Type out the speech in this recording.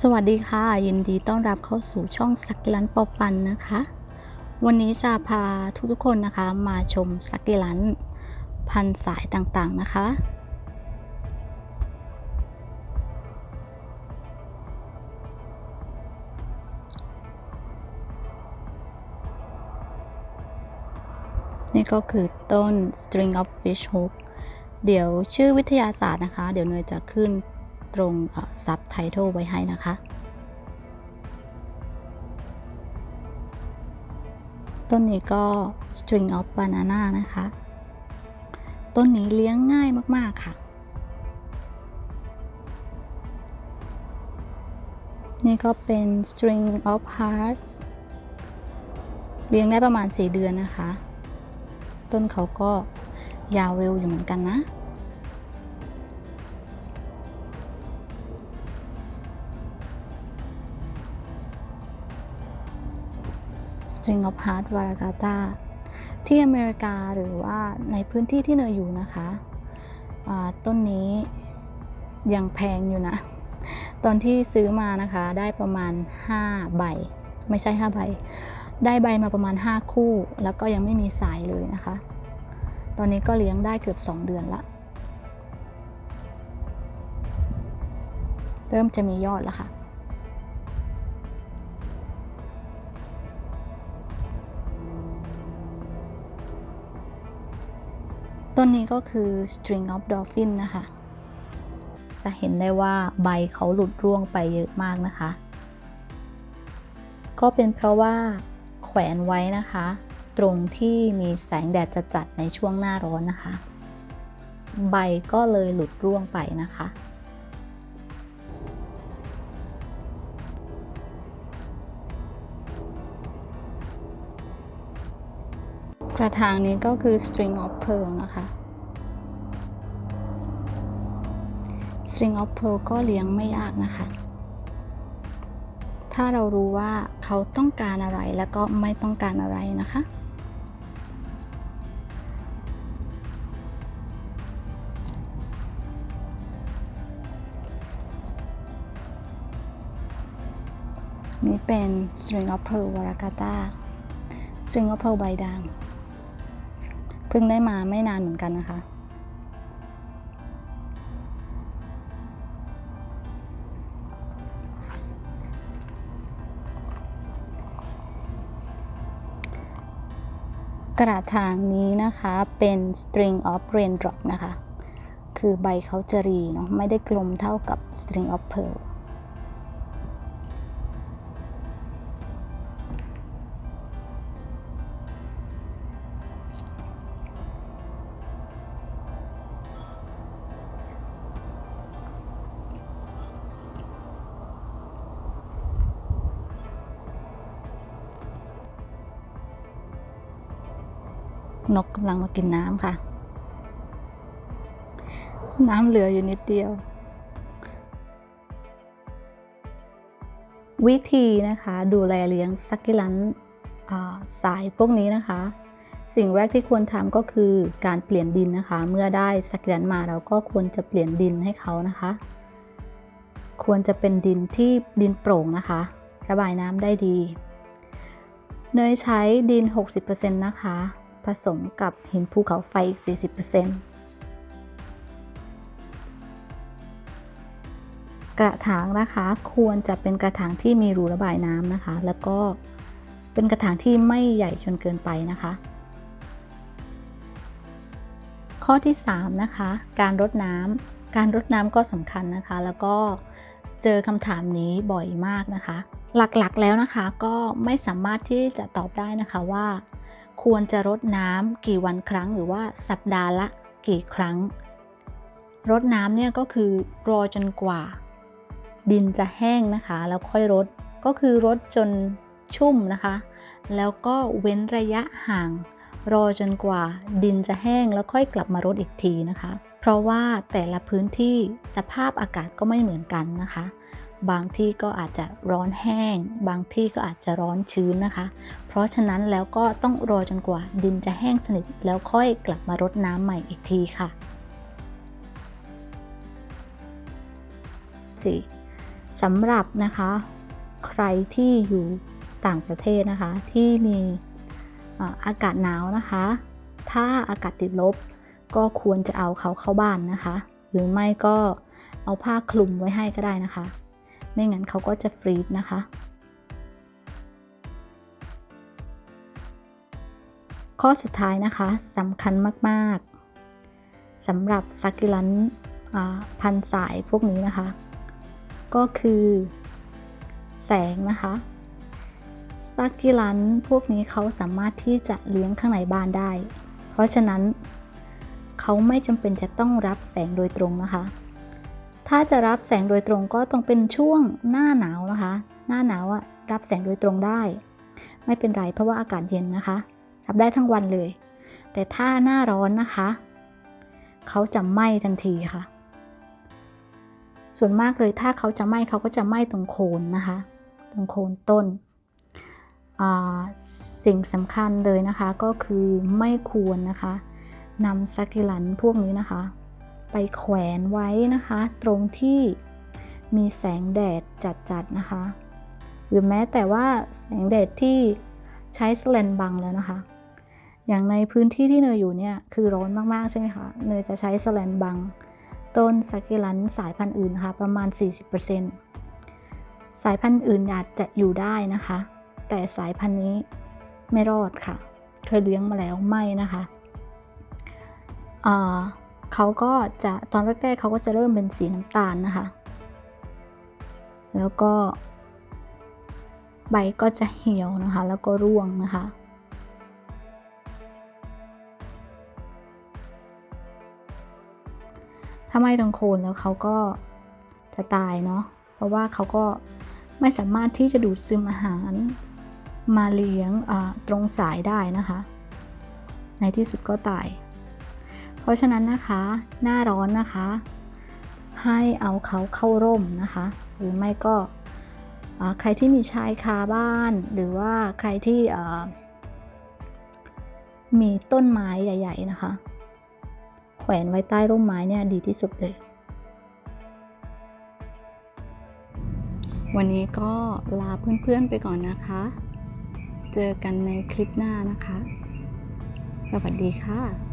สวัสดีค่ะ ยินดีต้อนรับเข้าสู่ช่องสักลันฟอร์ฟันนะคะ วันนี้จะพาทุกๆคนนะคะมาชมสักลันพันสายต่างๆนะคะ นี่ก็คือต้น string of fish hook เดี๋ยวชื่อวิทยาศาสตร์นะคะ เดี๋ยวเนยจะขึ้น ตรงซับไตเติลไว้ให้นะคะ ต้นนี้ก็ string of banana นะคะ ต้นนี้เลี้ยงง่ายมาก ๆ ค่ะ นี่ก็เป็น string of heart เลี้ยงได้ประมาณ 4 เดือนนะคะ ต้นเขาก็ยาวเร็วอยู่เหมือนกันนะ String of Heart v a r a g a t a ที่อเมริกาหรือว่าในพื้นที่ที่เนยอยู่นะคะะต้นนี้ยังแพงอยู่นะ ตอนที่ซื้อมานะคะได้ประมาณ 5 ใบ ไม่ใช่ 5 ใบ ได้ใบมาประมาณ 5 คู่ แล้วก็ยังไม่มีสายเลยนะคะ ตอนนี้ก็เลี้ยงได้เกือบ 2 เดือนละ เริ่มจะมียอดแล้วค่ะ ต้นนี้ก็คือ string of dolphin นะคะ จะเห็นได้ว่าใบเขาหลุดร่วงไปเยอะมากนะคะ ก็เป็นเพราะว่าแขวนไว้นะคะ ตรงที่มีแสงแดดจัดในช่วงหน้าร้อนนะคะ ใบก็เลยหลุดร่วงไปนะคะกระถางนี้ก็คือ string of pearl นะคะ string of pearl ก็เลี้ยงไม่ยากนะคะ ถ้าเรารู้ว่าเขาต้องการอะไรแล้วก็ไม่ต้องการอะไรนะคะ นี่เป็น string of pearl v a r a g a t a string of pearl ใบด่างเพิ่งได้มาไม่นานเหมือนกันนะคะ กระถางนี้นะคะเป็น string of raindrop นะคะ คือใบเขาจะรีเนาะไม่ได้กลมเท่ากับ string of pearl นกกำลังมากินน้ำค่ะ น้ำเหลืออยู่นิดเดียว วิธีนะคะดูแลเลี้ยงสักกิลันสายพวกนี้นะคะ สิ่งแรกที่ควรทำก็คือการเปลี่ยนดินนะคะ เมื่อได้สักกิลันมาเราก็ควรจะเปลี่ยนดินให้เขานะคะ ควรจะเป็นดินที่ดินโปร่งนะคะ ระบายน้ำได้ดีเนยใช้ดิน 60%นะคะ ผสมกับหินภูเขาไฟอีก 40%กระถางนะคะควรจะเป็นกระถางที่มีรูระบายน้ำนะคะ แล้วก็เป็นกระถางที่ไม่ใหญ่จนเกินไปนะคะ ข้อที่ 3 นะคะ การรดน้ำการรดน้ำก็สำคัญนะคะ แล้วก็เจอคำถามนี้บ่อยมากนะคะ หลักๆแล้วนะคะก็ไม่สามารถที่จะตอบได้นะคะว่า ควรจะรดน้ำกี่วันครั้ง หรือว่าสัปดาห์ละกี่ครั้ง รดน้ำเนี่ยก็คือรอจนกว่า ดินจะแห้งนะคะ แล้วค่อยรด ก็คือรดจนชุ่มนะคะ แล้วก็เว้นระยะห่าง รอจนกว่าดินจะแห้งแล้วค่อยกลับมารดอีกทีนะคะ เพราะว่าแต่ละพื้นที่สภาพอากาศก็ไม่เหมือนกันนะคะ บางที่ก็อาจจะร้อนแห้ง บางที่ก็อาจจะร้อนชื้นนะคะ เพราะฉะนั้นแล้วก็ต้องรอจนกว่าดินจะแห้งสนิทแล้วค่อยกลับมารดน้ำใหม่อีกทีค่ะ 4. สำหรับนะคะ ใครที่อยู่ต่างประเทศนะคะ ที่มีอ่าอากาศหนาวนะคะ ถ้าอากาศติดลบก็ควรจะเอาเขาเข้าบ้านนะคะ หรือไม่ก็เอาผ้าคลุมไว้ให้ก็ได้นะคะ ไม่งั้นเขาก็จะฟรีดนะคะ ข้อสุดท้ายนะคะสำคัญมากๆสำหรับซักกิลันพันสายพวกนี้นะคะ ก็คือแสงนะคะซักกิลันพวกนี้เขาสามารถที่จะเลี้ยงข้างในบ้านได้ เพราะฉะนั้นเขาไม่จำเป็นจะต้องรับแสงโดยตรงนะคะ ถ้าจะรับแสงโดยตรงก็ต้องเป็นช่วงหน้าหนาวนะคะ หน้าหนาวอะรับแสงโดยตรงได้ ไม่เป็นไรเพราะว่าอากาศเย็นนะคะ รับได้ทั้งวันเลย แต่ถ้าหน้าร้อนนะคะ เขาจะไหม้ทันทีค่ะ ส่วนมากเลยถ้าเขาจะไหม้เขาก็จะไหม้ตรงโคนนะคะ ตรงโคนต้น สิ่งสำคัญเลยนะคะก็คือไม่ควรนะคะนำซักกิลันพวกนี้นะคะ ไปแขวนไว้นะคะ ตรงที่มีแสงแดดจัดๆนะคะ หรือแม้แต่ว่าแสงแดดที่ใช้สแลนบังแล้วนะคะ อย่างในพื้นที่ที่เนยอยู่เนี่ยคือร้อนมากๆใช่ไหมคะเนยจะใช้สแลนบัง ต้นซากิลันสายพันธุ์อื่นนะคะประมาณ 40%สายพันธุ์อื่นอาจจะอยู่ได้นะคะ แต่สายพันธุ์นี้ไม่รอดค่ะ เคยเลี้ยงมาแล้วไม่นะคะอ่า เขาก็จะตอนแรกๆเขาก็จะเริ่มเป็นสีน้ำตาลนะคะ แล้วก็ใบก็จะเหี่ยวนะคะ แล้วก็ร่วงนะคะถ้าไม้ตรงโคนแล้วเขาก็จะตายเนาะ เพราะว่าเขาก็ไม่สามารถที่จะดูดซึมอาหารมาเลี้ยงตรงสายได้นะคะ ในที่สุดก็ตาย เพราะฉะนั้นนะคะ หน้าร้อนนะคะ ให้เอาเขาเข้าร่มนะคะ หรือไม่ก็ใครที่มีชายคาบ้าน หรือว่าใครที่มีต้นไม้ใหญ่ ๆ นะคะ แขวนไว้ใต้ร่มไม้เนี่ยดีที่สุดเลย วันนี้ก็ลาเพื่อน ๆ ไปก่อนนะคะ เจอกันในคลิปหน้านะคะ สวัสดีค่ะ